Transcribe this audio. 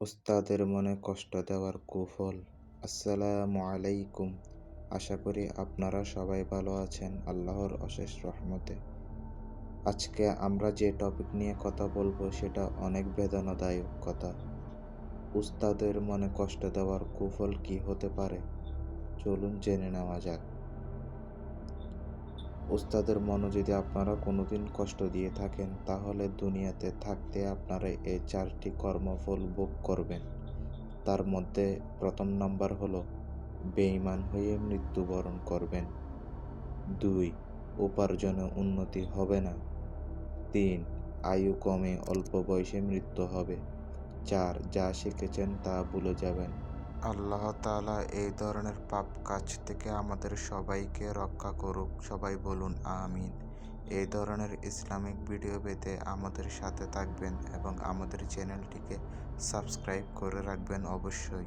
ওস্তাদের মনে কষ্ট দেওয়ার কুফল। আসসালামু আলাইকুম। আশা করি আপনারা সবাই ভালো আছেন আল্লাহর অশেষ রহমতে। আজকে আমরা যে টপিক নিয়ে কথা বলব সেটা অনেক বেদনাদায়ক কথা। উস্তাদের মনে কষ্ট দেওয়ার কুফল কি হতে পারে? চলুন জেনে নেওয়া যাক। উস্তাদের মনে যদি আপনারা কোনোদিন কষ্ট দিয়ে থাকেন, তাহলে দুনিয়াতে থাকতে আপনারা এই চারটি কর্মফল ভোগ করবেন। তার মধ্যে প্রথম নাম্বার হলো, বেঈমান হয়ে মৃত্যুবরণ করবেন। দুই, উপার্জনে উন্নতি হবে না। তিন, আয়ু কমে অল্প বয়সে মৃত্যু হবে। চার, যা শিখেছেন তা ভুলে যাবেন। আল্লাহ তালা এই ধরনের পাপ কাজ থেকে আমাদের সবাইকে রক্ষা করুক। সবাই বলুন, আমিন। এই ধরনের ইসলামিক ভিডিও পেতে আমাদের সাথে থাকবেন এবং আমাদের চ্যানেলটিকে সাবস্ক্রাইব করে রাখবেন অবশ্যই।